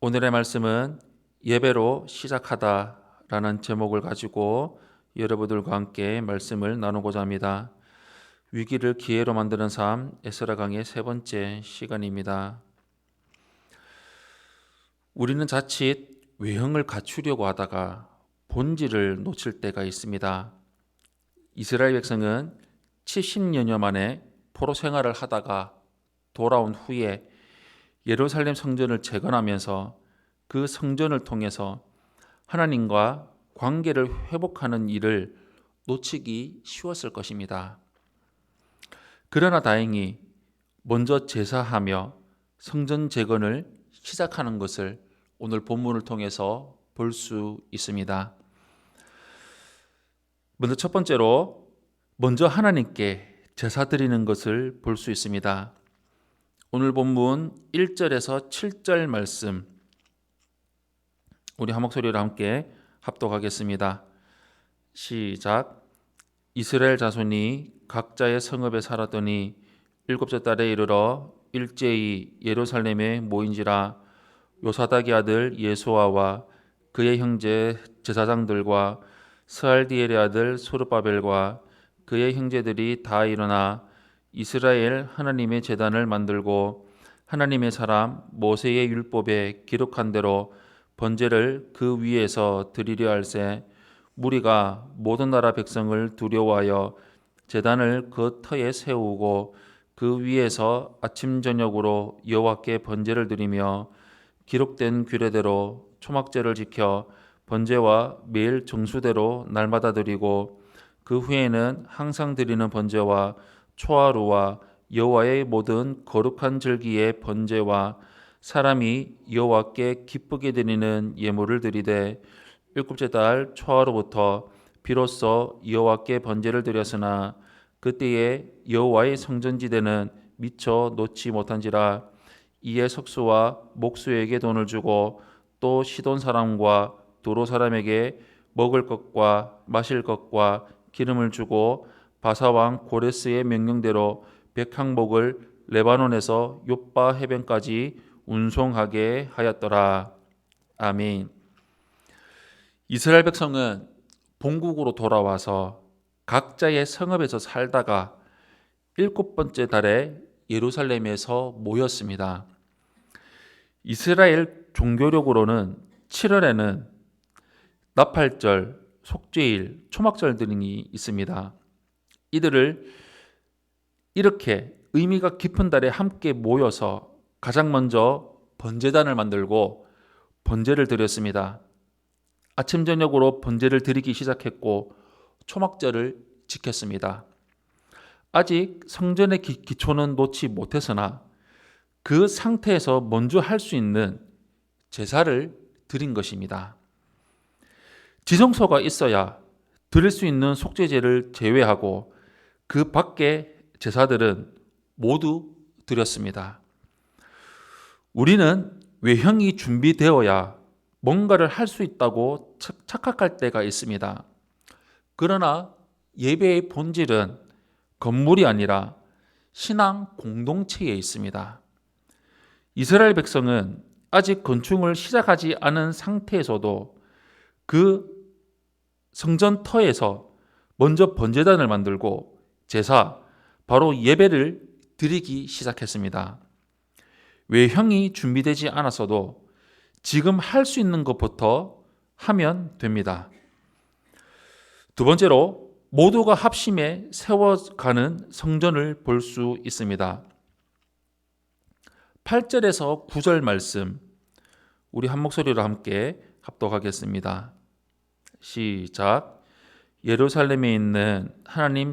오늘의 말씀은 예배로 시작하다라는 제목을 가지고 여러분들과 함께 말씀을 나누고자 합니다. 위기를 기회로 만드는 삶 에스라 강의 세 번째 시간입니다. 우리는 자칫 외형을 갖추려고 하다가 본질을 놓칠 때가 있습니다. 이스라엘 백성은 70년여 만에 포로 생활을 하다가 돌아온 후에 예루살렘 성전을 재건하면서 그 성전을 통해서 하나님과 관계를 회복하는 일을 놓치기 쉬웠을 것입니다. 그러나 다행히 먼저 제사하며 성전 재건을 시작하는 것을 오늘 본문을 통해서 볼 수 있습니다. 먼저 첫 번째로 먼저 하나님께 제사 드리는 것을 볼 수 있습니다. 오늘 본문 1절에서 7절 말씀 우리 한 목소리로 함께 합독하겠습니다. 시작 이스라엘 자손이 각자의 성읍에 살았더니 일곱째 달에 이르러 일제히 예루살렘에 모인지라 요사닥의 아들 예수아와 그의 형제 제사장들과 스알디엘의 아들 소르바벨과 그의 형제들이 다 일어나 이스라엘 하나님의 제단을 만들고 하나님의 사람 모세의 율법에 기록한 대로 번제를 그 위에서 드리려 할세 무리가 모든 나라 백성을 두려워하여 제단을 그 터에 세우고 그 위에서 아침 저녁으로 여호와께 번제를 드리며 기록된 규례대로 초막제를 지켜 번제와 매일 정수대로 날마다 드리고 그 후에는 항상 드리는 번제와 초하루와 여호와의 모든 거룩한 절기의 번제와 사람이 여호와께 기쁘게 드리는 예물을 드리되 일곱째 달 초하루부터 비로소 여호와께 번제를 드렸으나 그때에 여호와의 성전지대는 미처 놓지 못한지라 이에 석수와 목수에게 돈을 주고 또 시돈 사람과 도로 사람에게 먹을 것과 마실 것과 기름을 주고 바사왕 고레스의 명령대로 백항목을 레바논에서 요빠 해변까지 운송하게 하였더라. 아멘. 이스라엘 백성은 본국으로 돌아와서 각자의 성읍에서 살다가 일곱 번째 달에 예루살렘에서 모였습니다. 이스라엘 종교력으로는 7월에는 나팔절, 속죄일, 초막절 등이 있습니다. 이들을 이렇게 의미가 깊은 달에 함께 모여서 가장 먼저 번제단을 만들고 번제를 드렸습니다. 아침 저녁으로 번제를 드리기 시작했고 초막절을 지켰습니다. 아직 성전의 기, 기초는 놓지 못했으나 그 상태에서 먼저 할 수 있는 제사를 드린 것입니다. 지성소가 있어야 드릴 수 있는 속죄제를 제외하고 그 밖에 제사들은 모두 드렸습니다. 우리는 외형이 준비되어야 뭔가를 할 수 있다고 착각할 때가 있습니다. 그러나 예배의 본질은 건물이 아니라 신앙 공동체에 있습니다. 이스라엘 백성은 아직 건축을 시작하지 않은 상태에서도 그 성전터에서 먼저 번제단을 만들고 제사, 바로 예배를 드리기 시작했습니다. 외형이 준비되지 않았어도 지금 할 수 있는 것부터 하면 됩니다. 두 번째로 모두가 합심해 세워가는 성전을 볼 수 있습니다. 8절에서 9절 말씀 우리 한 목소리로 함께 합독하겠습니다. 시작. 예루살렘에 있는 하나님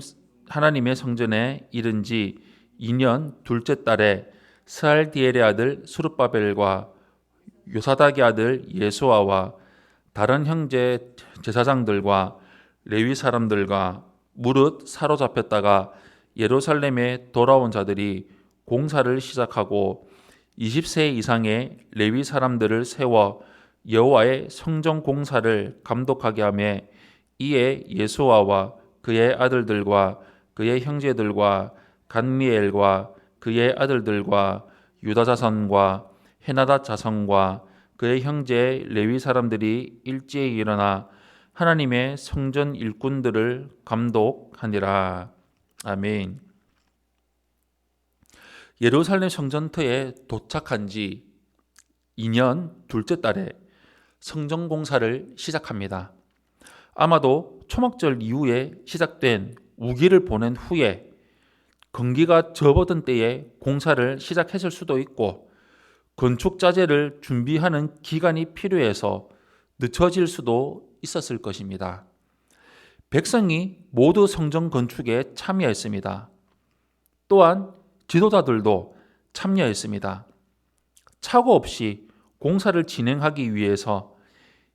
하나님의 성전에 이른 지 2년 둘째 달에 스알디엘의 아들 수르바벨과 요사닥의 아들 예수아와 다른 형제 제사장들과 레위 사람들과 무릇 사로잡혔다가 예루살렘에 돌아온 자들이 공사를 시작하고 20세 이상의 레위 사람들을 세워 여호와의 성전 공사를 감독하게 하며 이에 예수아와 그의 아들들과 그의 형제들과 간미엘과 그의 아들들과 유다 자손과 헤나다 자손과 그의 형제 레위 사람들이 일제히 일어나 하나님의 성전 일꾼들을 감독하니라. 아멘. 예루살렘 성전터에 도착한 지 2년 둘째 달에 성전 공사를 시작합니다. 아마도 초막절 이후에 시작된 우기를 보낸 후에 건기가 접어든 때에 공사를 시작했을 수도 있고 건축 자재를 준비하는 기간이 필요해서 늦춰질 수도 있었을 것입니다. 백성이 모두 성전 건축에 참여했습니다. 또한 지도자들도 참여했습니다. 착오 없이 공사를 진행하기 위해서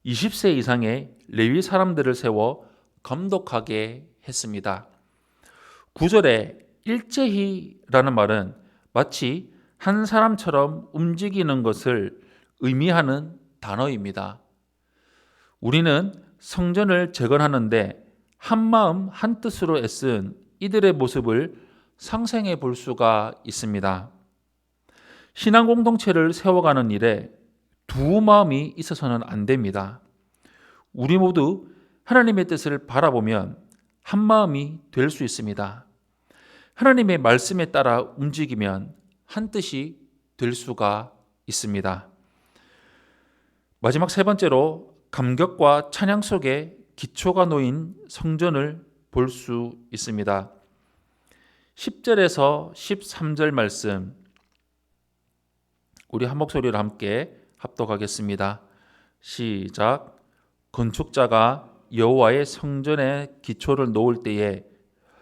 20세 이상의 레위 사람들을 세워 감독하게 했습니다. 구절에 일제히라는 말은 마치 한 사람처럼 움직이는 것을 의미하는 단어입니다. 우리는 성전을 재건하는데 한 마음 한 뜻으로 애쓴 이들의 모습을 상생해 볼 수가 있습니다. 신앙 공동체를 세워가는 일에 두 마음이 있어서는 안 됩니다. 우리 모두 하나님의 뜻을 바라보면 한 마음이 될 수 있습니다. 하나님의 말씀에 따라 움직이면 한 뜻이 될 수가 있습니다. 마지막 세 번째로 감격과 찬양 속에 기초가 놓인 성전을 볼 수 있습니다. 10절에서 13절 말씀 우리 한 목소리로 함께 합독하겠습니다. 시작. 건축자가 여호와의 성전의 기초를 놓을 때에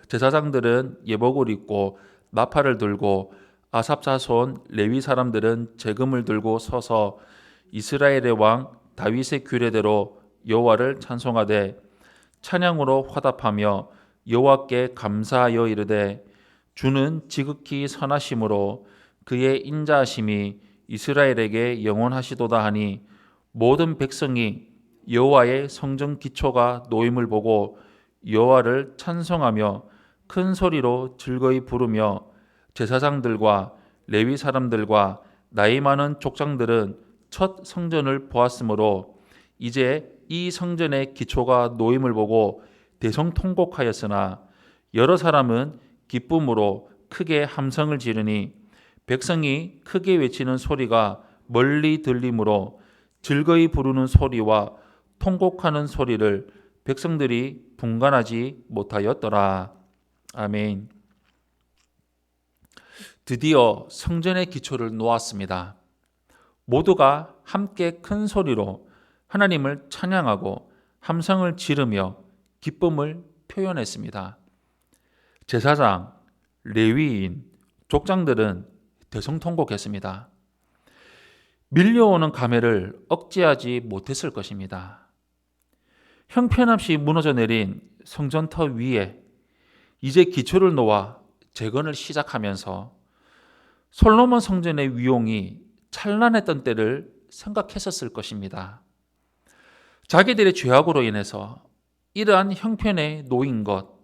제사장들은 예복을 입고 나팔을 들고 아삽 자손 레위 사람들은 재금을 들고 서서 이스라엘의 왕 다윗의 규례대로 여호와를 찬송하되 찬양으로 화답하며 여호와께 감사하여 이르되 주는 지극히 선하심으로 그의 인자하심이 이스라엘에게 영원하시도다 하니 모든 백성이 여호와의 성전 기초가 놓임을 보고 여호와를 찬송하며 큰 소리로 즐거이 부르며 제사장들과 레위 사람들과 나이 많은 족장들은 첫 성전을 보았으므로 이제 이 성전의 기초가 놓임을 보고 대성통곡하였으나 여러 사람은 기쁨으로 크게 함성을 지르니 백성이 크게 외치는 소리가 멀리 들리므로 즐거이 부르는 소리와 통곡하는 소리를 백성들이 분간하지 못하였더라. 아멘. 드디어 성전의 기초를 놓았습니다. 모두가 함께 큰 소리로 하나님을 찬양하고 함성을 지르며 기쁨을 표현했습니다. 제사장, 레위인, 족장들은 대성통곡했습니다. 밀려오는 감회를 억제하지 못했을 것입니다. 형편없이 무너져 내린 성전터 위에 이제 기초를 놓아 재건을 시작하면서 솔로몬 성전의 위용이 찬란했던 때를 생각했었을 것입니다. 자기들의 죄악으로 인해서 이러한 형편에 놓인 것,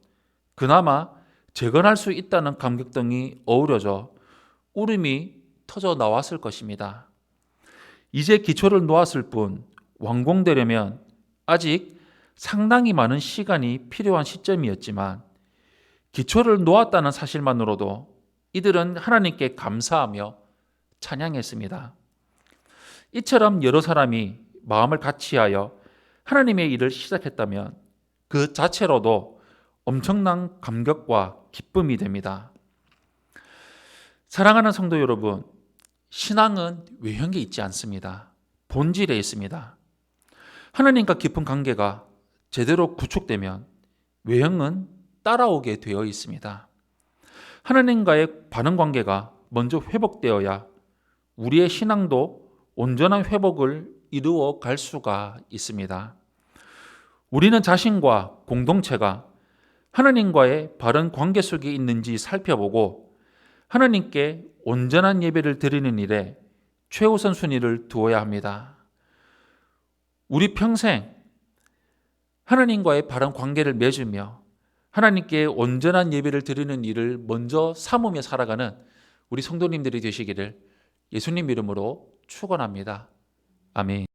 그나마 재건할 수 있다는 감격 등이 어우러져 울음이 터져 나왔을 것입니다. 이제 기초를 놓았을 뿐 완공되려면 아직 상당히 많은 시간이 필요한 시점이었지만 기초를 놓았다는 사실만으로도 이들은 하나님께 감사하며 찬양했습니다. 이처럼 여러 사람이 마음을 같이하여 하나님의 일을 시작했다면 그 자체로도 엄청난 감격과 기쁨이 됩니다. 사랑하는 성도 여러분, 신앙은 외형에 있지 않습니다. 본질에 있습니다. 하나님과 깊은 관계가 제대로 구축되면 외형은 따라오게 되어 있습니다. 하나님과의 반응 관계가 먼저 회복되어야 우리의 신앙도 온전한 회복을 이루어 갈 수가 있습니다. 우리는 자신과 공동체가 하나님과의 바른 관계 속에 있는지 살펴보고 하나님께 온전한 예배를 드리는 일에 최우선 순위를 두어야 합니다. 우리 평생 하나님과의 바른 관계를 맺으며 하나님께 온전한 예배를 드리는 일을 먼저 삼으며 살아가는 우리 성도님들이 되시기를 예수님 이름으로 축원합니다. 아멘.